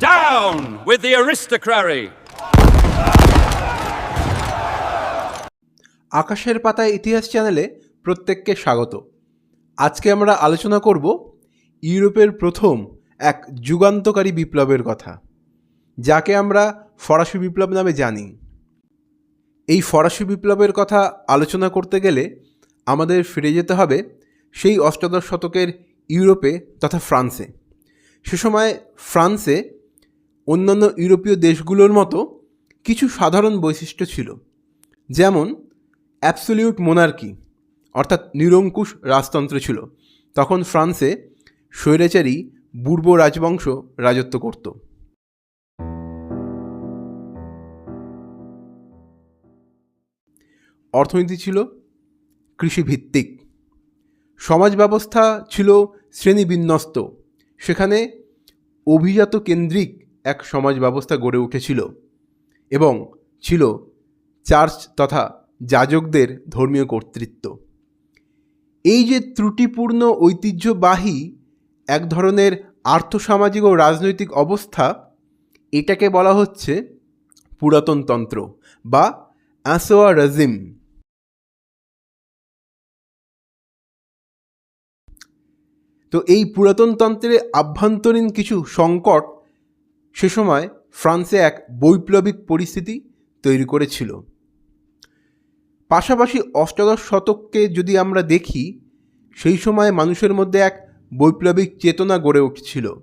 Down with the aristocracy! আকাশের পাতায় ইতিহাস চ্যানেলে প্রত্যেককে স্বাগত। আজকে আমরা আলোচনা করব ইউরোপের প্রথম এক যুগান্তকারী বিপ্লবের কথা যাকে আমরা ফরাসি বিপ্লব নামে জানি। এই ফরাসি বিপ্লবের কথা আলোচনা করতে গেলে আমাদের ফিরে যেতে হবে সেই অষ্টাদশ শতকের ইউরোপে তথা ফ্রান্সে। সে সময় ফ্রান্সে অন্যান্য ইউরোপীয় দেশগুলোর মতো কিছু সাধারণ বৈশিষ্ট্য ছিল, যেমন অ্যাবসোলিউট মোনার্কি, অর্থাৎ নিরঙ্কুশ রাজতন্ত্র ছিল। তখন ফ্রান্সে স্বৈরাচারী পূর্ব রাজবংশ রাজত্ব করত। অর্থনীতি ছিল কৃষিভিত্তিক। সমাজ ব্যবস্থা ছিল শ্রেণীবিন্যস্ত। সেখানে অভিজাত কেন্দ্রিক এক সমাজ ব্যবস্থা গড়ে উঠেছিল এবং ছিল চার্চ তথা যাজকদের ধর্মীয় কর্তৃত্ব। এই যে ত্রুটিপূর্ণ ঐতিহ্যবাহী এক ধরনের আর্থসামাজিক ও রাজনৈতিক অবস্থা, এটাকে বলা হচ্ছে পুরাতনতন্ত্র বা অ্যাসোয়া তো এই পুরাতন তন্ত্রের আভ্যন্তরীণ কিছু সংকট সে সময় ফ্রান্সে এক বৈপ্লবিক পরিস্থিতি তৈরি করেছিল। পাশাপাশি অষ্টাদশ শতককে যদি আমরা দেখি, সেই সময় মানুষের মধ্যে এক বৈপ্লবিক চেতনা গড়ে উঠছিল।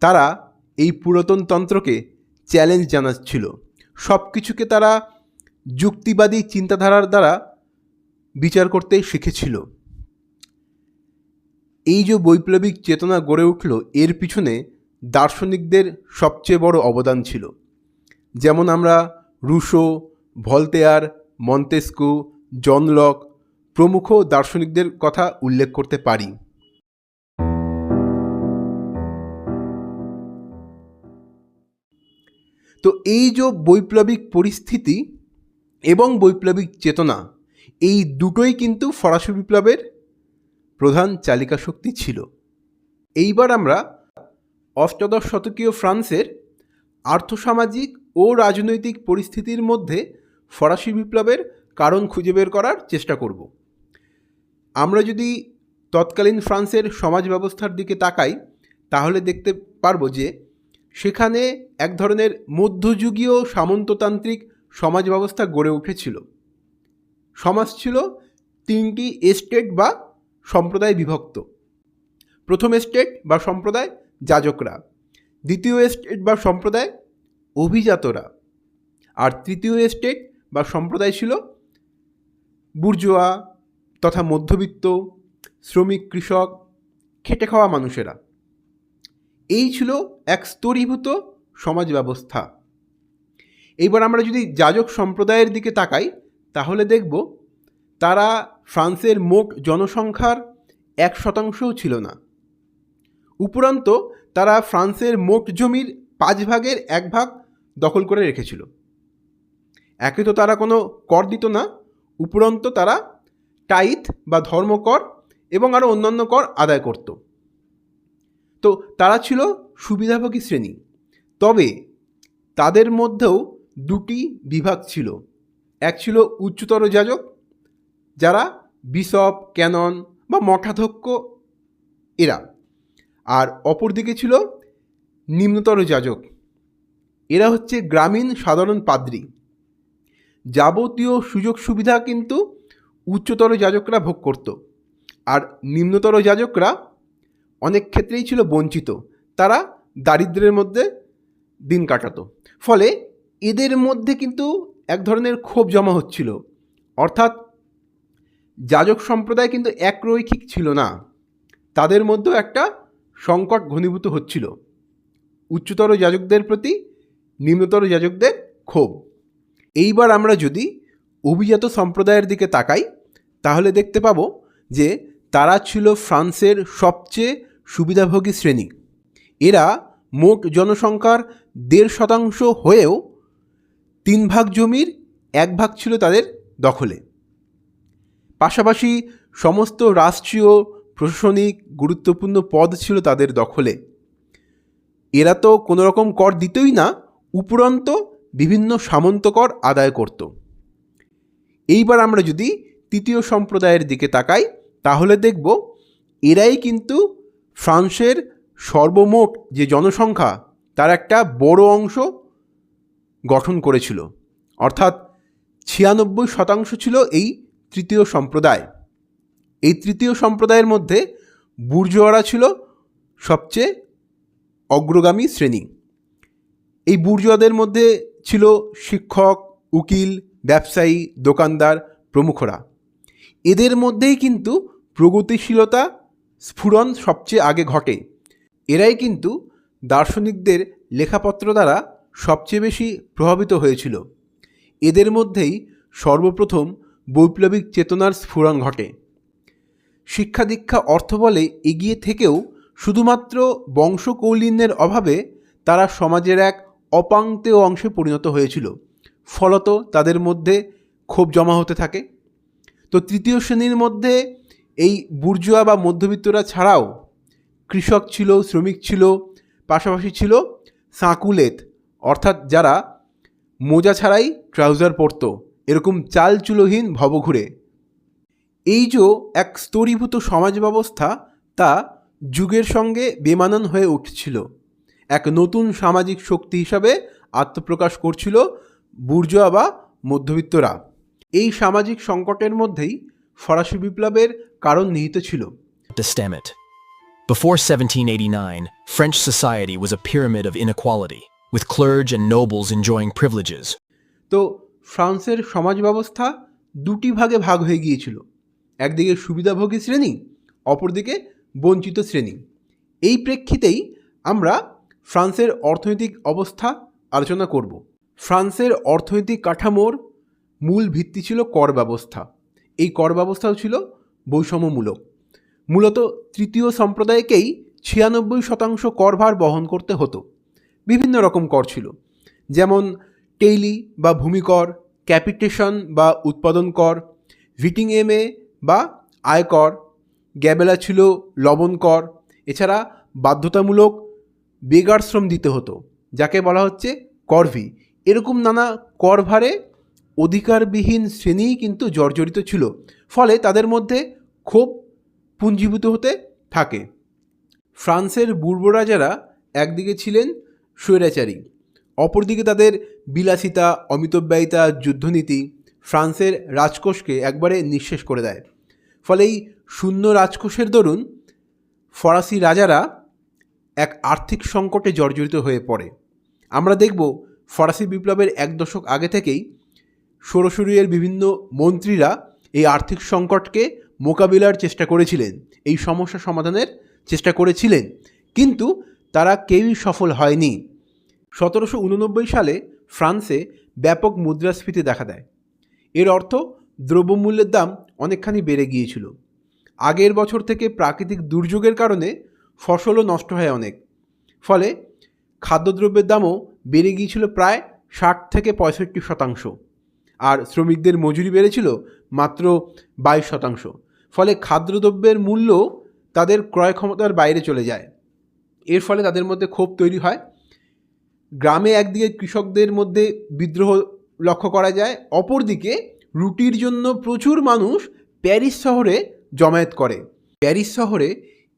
তারা এই পুরাতন তন্ত্রকে চ্যালেঞ্জ জানাচ্ছিল। সব কিছুকে তারা যুক্তিবাদী চিন্তাধারার দ্বারা বিচার করতে শিখেছিল। এই যে বৈপ্লবিক চেতনা গড়ে উঠল, এর পিছনে দার্শনিকদের সবচেয়ে বড় অবদান ছিল। যেমন আমরা Rousseau, Voltaire, Montesquieu John Locke প্রমুখ দার্শনিকদের কথা উল্লেখ করতে পারি। তো এই যে বৈপ্লবিক পরিস্থিতি এবং বৈপ্লবিক চেতনা, এই দুটোই কিন্তু ফরাসি বিপ্লবের প্রধান চালিকা শক্তি ছিল। এইবার আমরা অষ্টাদশ শতকীয় ফ্রান্সের আর্থসামাজিক ও রাজনৈতিক পরিস্থিতির মধ্যে ফরাসি বিপ্লবের কারণ খুঁজে বের করার চেষ্টা করব। আমরা যদি তৎকালীন ফ্রান্সের সমাজ ব্যবস্থার দিকে তাকাই, তাহলে দেখতে পারব যে সেখানে এক ধরনের মধ্যযুগীয় সামন্ততান্ত্রিক সমাজ ব্যবস্থা গড়ে উঠেছিল। সমাজ ছিল তিনটি এস্টেট বা সম্প্রদায় বিভক্ত। প্রথম এস্টেট বা সম্প্রদায় যাজকরা। দ্বিতীয় এস্টেট বা সম্প্রদায় অভিজাতরা। আর তৃতীয় এস্টেট বা সম্প্রদায় ছিল বুর্জোয়া তথা মধ্যবিত্ত, শ্রমিক, কৃষক, খেটে খাওয়া মানুষেরা। এই ছিল এক স্তরীভূত সমাজ ব্যবস্থা। এইবার আমরা যদি যাজক সম্প্রদায়ের দিকে তাকাই, তাহলে দেখব তারা ফ্রান্সের মোট জনসংখ্যার এক শতাংশও ছিল না। উপরন্ত, তারা ফ্রান্সের মোট জমির পাঁচ ভাগের এক ভাগ দখল করে রেখেছিল। একে তো তারা কোনো কর দিত না, উপরন্ত তারা টাইথ বা ধর্মকর এবং আরও অন্যান্য কর আদায় করত। তো তারা ছিল সুবিধাভোগী শ্রেণি। তবে তাদের মধ্যেও দুটি বিভাগ ছিল। এক ছিল উচ্চতর যাজক যারা বিশপ, ক্যানন বা মঠাধ্যক্ষ, এরা। আর অপরদিকে ছিল নিম্নতর যাজক। এরা হচ্ছে গ্রামীণ সাধারণ পাদ্রী। যাবতীয় সুযোগ সুবিধা কিন্তু উচ্চতর যাজকরা ভোগ করত। আর নিম্নতর যাজকরা অনেক ক্ষেত্রেই ছিল বঞ্চিত। তারা দারিদ্র্যের মধ্যে দিন কাটাতো। ফলে এদের মধ্যে কিন্তু এক ধরনের ক্ষোভ জমা হচ্ছিল। অর্থাৎ যাজক সম্প্রদায় কিন্তু একরৈখিক ছিল না। তাদের মধ্যেও একটা সংকট ঘনীভূত হচ্ছিল। উচ্চতর যাজকদের প্রতি নিম্নতর যাজকদের ক্ষোভ। এইবার আমরা যদি অভিজাত সম্প্রদায়ের দিকে তাকাই, তাহলে দেখতে পাবো যে তারা ছিল ফ্রান্সের সবচেয়ে সুবিধাভোগী শ্রেণি। এরা মোট জনসংখ্যার দেড় শতাংশ হয়েও তিন ভাগ জমির এক ভাগ ছিল তাদের দখলে। পাশাপাশি সমস্ত রাষ্ট্রীয় প্রশাসনিক গুরুত্বপূর্ণ পদ ছিল তাদের দখলে। এরা তো কোনো রকম কর দিতই না, উপরন্ত বিভিন্ন সামন্ত কর আদায় করত। এইবার আমরা যদি তৃতীয় সম্প্রদায়ের দিকে তাকাই, তাহলে দেখব এরাই কিন্তু ফ্রান্সের সর্বমোট যে জনসংখ্যা, তার একটা বড় অংশ গঠন করেছিল। অর্থাৎ ছিয়ানব্বই শতাংশ ছিল এই তৃতীয় সম্প্রদায়। এই তৃতীয় সম্প্রদায়ের মধ্যে বুর্জোয়ারা ছিল সবচেয়ে অগ্রগামী শ্রেণি। এই বুর্জোয়াদের মধ্যে ছিল শিক্ষক, উকিল, ব্যবসায়ী, দোকানদার, প্রমুখরা। এদের মধ্যেই কিন্তু প্রগতিশীলতা স্ফুরণ সবচেয়ে আগে ঘটে। এরাই কিন্তু দার্শনিকদের লেখাপত্র দ্বারা সবচেয়ে বেশি প্রভাবিত হয়েছিল। এদের মধ্যেই সর্বপ্রথম বৈপ্লবিক চেতনার স্ফুরণ ঘটে। শিক্ষা দীক্ষা অর্থ বলে এগিয়ে থেকেও শুধুমাত্র বংশকৌলিন্যের অভাবে তারা সমাজের এক অপাংতেয় অংশে পরিণত হয়েছিল। ফলত তাদের মধ্যে ক্ষোভ জমা হতে থাকে। তো তৃতীয় শ্রেণির মধ্যে এই বুর্জুয়া বা মধ্যবিত্তরা ছাড়াও কৃষক ছিল, শ্রমিক ছিল, পাশাপাশি ছিল সাঁকুলেত, অর্থাৎ যারা মোজা ছাড়াই ট্রাউজার পরতো। এরকম চাল চুলোহীন ভবঘুরে এই যে এক স্তরীভূত সমাজ ব্যবস্থা তা যুগের সঙ্গে বেমানান হয়ে উঠছিল এক নতুন সামাজিক শক্তি হিসাবে আত্মপ্রকাশ করছিল বুর্জোয়া বা মধ্যবিত্তরা এই সামাজিক সংকটের মধ্যেই ফরাসি বিপ্লবের কারণ নিহিত ছিল. Before 1789, French society was a pyramid of inequality, with clergy and nobles enjoying privileges. তো ফ্রান্সের সমাজ ব্যবস্থা দুটি ভাগে ভাগ হয়ে গিয়েছিল। একদিকে সুবিধাভোগী শ্রেণি, অপরদিকে বঞ্চিত শ্রেণি। এই প্রেক্ষিতেই আমরা ফ্রান্সের অর্থনৈতিক অবস্থা আলোচনা করব। ফ্রান্সের অর্থনৈতিক কাঠামোর মূল ভিত্তি ছিল কর ব্যবস্থা। এই কর ব্যবস্থাও ছিল বৈষম্যমূলক। মূলত তৃতীয় সম্প্রদায়কেই ছিয়ানব্বই শতাংশ করভার বহন করতে হতো। বিভিন্ন রকম কর ছিল। যেমন টেইলি বা ভূমিকর, ক্যাপিটেশন বা উৎপাদন কর, ভিটিং এমএ বা আয়কর গ্যাবেলা ছিল লবণ কর, এছাড়া বাধ্যতামূলক বেগার শ্রম দিতে হতো, যাকে বলা হচ্ছে করভি। এরকম নানা করভারে অধিকারবিহীন শ্রেণীই কিন্তু জর্জরিত ছিল, ফলে তাদের মধ্যে ক্ষোভ পুঞ্জীভূত হতে থাকে। ফ্রান্সের পূর্ব রাজারা একদিকে ছিলেন স্বৈরাচারী অপরদিকে তাদের বিলাসিতা, অমিতব্যয়িতা, যুদ্ধনীতি ফ্রান্সের রাজকোষকে একবারে নিঃশেষ করে দেয়। ফলে এই শূন্য রাজকোষের দরুন ফরাসি রাজারা এক আর্থিক সংকটে জর্জরিত হয়ে পড়ে। আমরা দেখব ফরাসি বিপ্লবের এক দশক আগে থেকেই ষোড়শরীয়ের বিভিন্ন মন্ত্রীরা এই আর্থিক সংকটকে মোকাবিলার চেষ্টা করেছিলেন, এই সমস্যা সমাধানের চেষ্টা করেছিলেন। কিন্তু তারা কেউই সফল হয়নি। সতেরোশো উননব্বই সালে ফ্রান্সে ব্যাপক মুদ্রাস্ফীতি দেখা দেয়। এর অর্থ দ্রব্যমূল্যের দাম অনেকখানি বেড়ে গিয়েছিল। আগের বছর থেকে প্রাকৃতিক দুর্যোগের কারণে ফসলও নষ্ট হয় অনেক। ফলে খাদ্যদ্রব্যের দামও বেড়ে গিয়েছিল প্রায় ষাট থেকে পঁয়ষট্টি শতাংশ। আর শ্রমিকদের মজুরি বেড়েছিল মাত্র বাইশ শতাংশ। ফলে খাদ্যদ্রব্যের মূল্য তাদের ক্রয় ক্ষমতার বাইরে চলে যায়। এর ফলে তাদের মধ্যে ক্ষোভ তৈরি হয় গ্রামে একদিকে কৃষকদের মধ্যে বিদ্রোহ লক্ষ্য করা যায়, অপরদিকে রুটির জন্য প্রচুর মানুষ প্যারিস শহরে জমায়েত করে। প্যারিস শহরে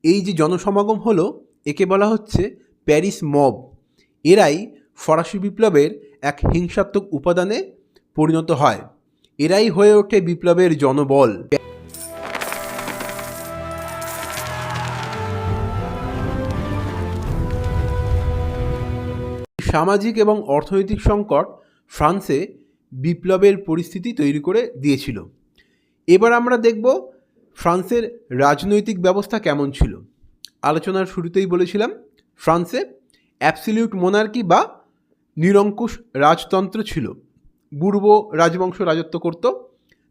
এই যে জনসমাগম হলো, একে বলা হচ্ছে প্যারিস মব। এরাই ফরাসি বিপ্লবের এক হিংসাত্মক উপাদানে পরিণত হয়। এরাই হয়ে ওঠে বিপ্লবের জনবল। সামাজিক এবং অর্থনৈতিক সংকট ফ্রান্সে বিপ্লবের পরিস্থিতি তৈরি করে দিয়েছিল। এবার আমরা দেখব ফ্রান্সের রাজনৈতিক ব্যবস্থা কেমন ছিল। আলোচনার শুরুতেই বলেছিলাম, ফ্রান্সে অ্যাবসলিউট মোনার্কি বা নিরঙ্কুশ রাজতন্ত্র ছিল। পূর্ব রাজবংশ রাজত্ব করত,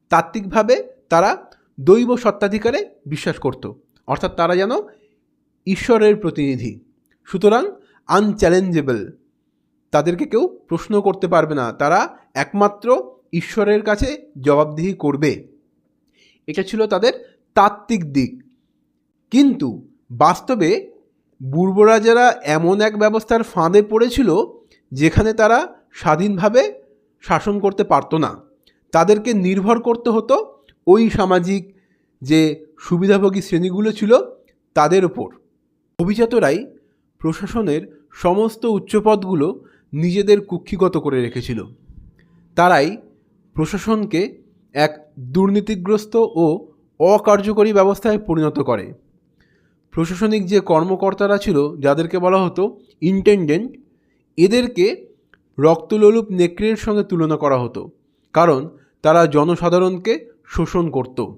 তাত্ত্বিকভাবে তারা দৈব সত্ত্বাধিকারে বিশ্বাস করত, অর্থাৎ তারা যেন ঈশ্বরের প্রতিনিধি। সুতরাং আনচ্যালেঞ্জেবল তাদেরকে কেউ প্রশ্ন করতে পারবে না। তারা একমাত্র ঈশ্বরের কাছে জবাবদিহি করবে। এটা ছিল তাদের তাত্ত্বিক দিক। কিন্তু বাস্তবে পূর্বরাজারা এমন এক ব্যবস্থার ফাঁদে পড়েছিল যেখানে তারা স্বাধীনভাবে শাসন করতে পারতো না। তাদেরকে নির্ভর করতে হতো ওই সামাজিক যে সুবিধাভোগী শ্রেণীগুলো ছিল তাদের ওপর অভিজাতরাই প্রশাসনের সমস্ত উচ্চপদগুলো নিজেদের কুক্ষিগত করে রেখেছিল। তারাই প্রশাসনকে এক দুর্নীতিগ্রস্ত ও অকার্যকরী ব্যবস্থায় পরিণত করে। প্রশাসনিক যে কর্মকর্তারা ছিল, যাদেরকে বলা হতো ইন্টেন্ডেন্ট, এদেরকে রক্তলোলুপ নেকড়ের সঙ্গে তুলনা করা হতো, কারণ তারা জনসাধারণকে শোষণ করত।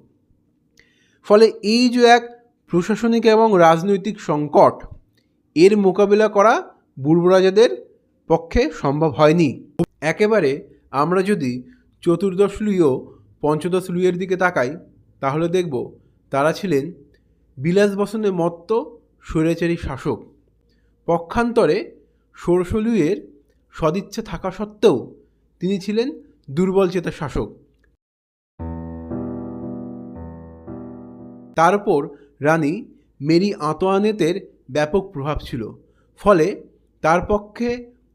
ফলে এই যে এক প্রশাসনিক এবং রাজনৈতিক সংকট, এর মোকাবিলা করা বুর্বরাজাদের পক্ষে সম্ভব হয়নি। একেবারে আমরা যদি চতুর্দশ লুই ও পঞ্চদশ লুইয়ের দিকে তাকাই, তাহলে দেখব তারা ছিলেন বিলাসবসনে মত্ত স্বৈরাচারী শাসক। পক্ষান্তরে ষোড়শ লুইয়ের সদিচ্ছা থাকা সত্ত্বেও তিনি ছিলেন দুর্বল চেতা শাসক। তারপর রানী মেরি আতোয়ানেতের ব্যাপক প্রভাব ছিল। ফলে তার পক্ষে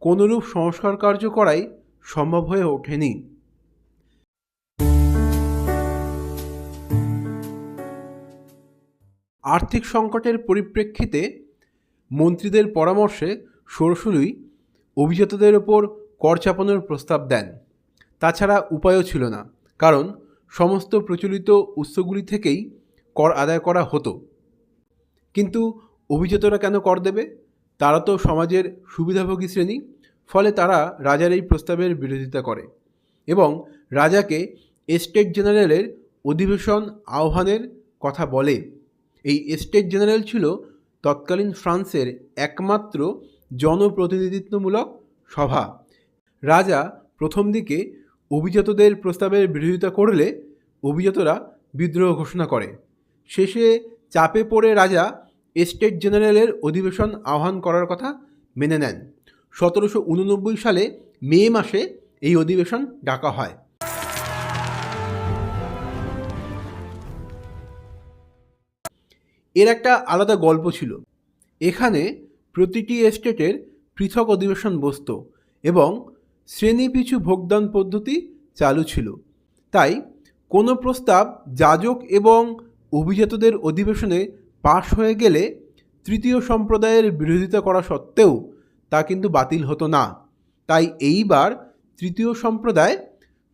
কোনরূপ সংস্কার কার্য করাই সম্ভব হয়ে ওঠেনি। আর্থিক সংকটের পরিপ্রেক্ষিতে মন্ত্রীদের পরামর্শে ষোড়শলুই অভিজাতদের ওপর কর চাপানোর প্রস্তাব দেন। তাছাড়া উপায়ও ছিল না, কারণ সমস্ত প্রচলিত উৎসগুলি থেকেই কর আদায় করা হতো। কিন্তু অভিজাতরা কেন কর দেবে? তারা তো সমাজের সুবিধাভোগী শ্রেণি। ফলে তারা রাজার এই প্রস্তাবের বিরোধিতা করে এবং রাজাকে এস্টেট জেনারেলের অধিবেশন আহ্বানের কথা বলে। এই এস্টেট জেনারেল ছিল তৎকালীন ফ্রান্সের একমাত্র জনপ্রতিনিধিত্বমূলক সভা। রাজা প্রথম দিকে অভিজাতদের প্রস্তাবের বিরোধিতা করলে অভিজাতরা বিদ্রোহ ঘোষণা করে। শেষে চাপে পড়ে রাজা এস্টেট জেনারেলের অধিবেশন আহ্বান করার কথা মেনে নেন। সতেরোশো উননব্বই সালে মে মাসে এই অধিবেশন ডাকা হয়। এর একটা আলাদা গল্প ছিল। এখানে প্রতিটি এস্টেটের পৃথক অধিবেশন বসত এবং শ্রেণীপিছু ভোগদান পদ্ধতি চালু ছিল। তাই কোনো প্রস্তাব যাজক এবং অভিজাতদের অধিবেশনে পাশ হয়ে গেলে তৃতীয় সম্প্রদায়ের বিরোধিতা করা সত্ত্বেও তা কিন্তু বাতিল হতো না। তাই এইবার তৃতীয় সম্প্রদায়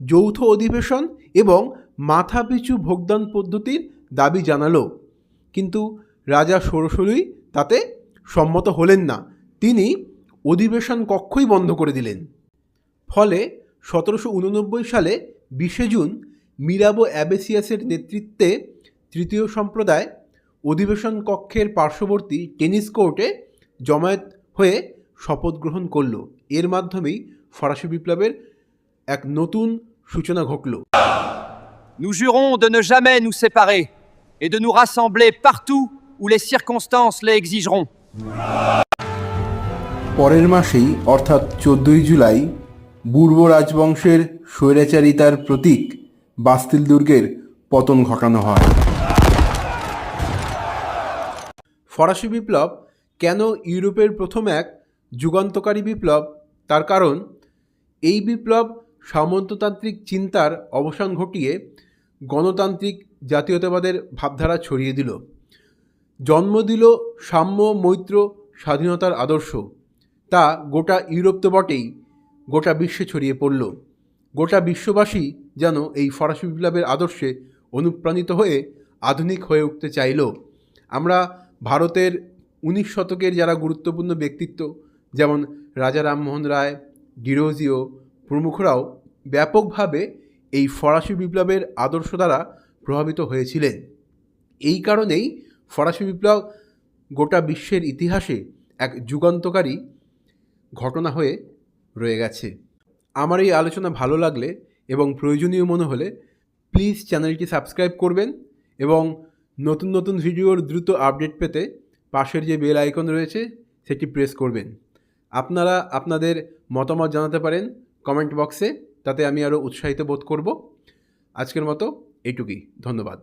যৌথ অধিবেশন এবং মাথাপিছু ভোগদান পদ্ধতির দাবি জানালো। কিন্তু রাজা ষোড়শলুই তাতে সম্মত হলেন না। তিনি অধিবেশন কক্ষই বন্ধ করে দিলেন। ফলে সতেরোশো উননব্বই সালে বিশে জুন মিরাবো অ্যাবেসিয়াসের নেতৃত্বে তৃতীয় সম্প্রদায় অধিবেশন কক্ষের পার্শ্ববর্তী টেনিস কোর্টে জমায়েত হয়ে শপথ গ্রহণ করল। এর মাধ্যমেই ফরাসি বিপ্লবের এক নতুন সূচনা ঘটল। Nous jurons de ne jamais nous séparer et de nous rassembler partout où les circonstances l'exigeront. পরের মাসেই অর্থাৎ চোদ্দই জুলাই পূর্ব রাজবংশের স্বৈরাচারিতার প্রতীক বাস্তিল দুর্গের পতন ঘটানো হয়। ফরাসি বিপ্লব কেন ইউরোপের প্রথম এক যুগান্তকারী বিপ্লব, তার কারণ এই বিপ্লব সামন্ততান্ত্রিক চিন্তার অবসান ঘটিয়ে গণতান্ত্রিক জাতীয়তাবাদের ভাবধারা ছড়িয়ে দিল। জন্ম দিল সাম্য, মৈত্র, স্বাধীনতার আদর্শ। তা গোটা ইউরোপ তো বটেই, গোটা বিশ্বে ছড়িয়ে পড়ল। গোটা বিশ্ববাসী যেন এই ফরাসি বিপ্লবের আদর্শে অনুপ্রাণিত হয়ে আধুনিক হয়ে উঠতে চাইল। আমরা ভারতের উনিশ শতকের যারা গুরুত্বপূর্ণ ব্যক্তিত্ব যেমন রাজা রামমোহন রায় ডিরোজিও প্রমুখরাও ব্যাপকভাবে এই ফরাসি বিপ্লবের আদর্শ দ্বারা প্রভাবিত হয়েছিলেন। এই কারণেই ফরাসি বিপ্লব গোটা বিশ্বের ইতিহাসে এক যুগান্তকারী ঘটনা হয়ে রয়ে গেছে। আমার এই আলোচনা ভালো লাগলে এবং প্রয়োজনীয় মনে হলে প্লিজ চ্যানেলটি সাবস্ক্রাইব করবেন এবং নতুন নতুন ভিডিওর দ্রুত আপডেট পেতে পাশের যে বেল আইকন রয়েছে, সেটি প্রেস করবেন। আপনারা আপনাদের মতামত জানাতে পারেন কমেন্ট বক্সে, তাতে আমি আরও উৎসাহিত বোধ করব। আজকের মতো এটুকুই ধন্যবাদ।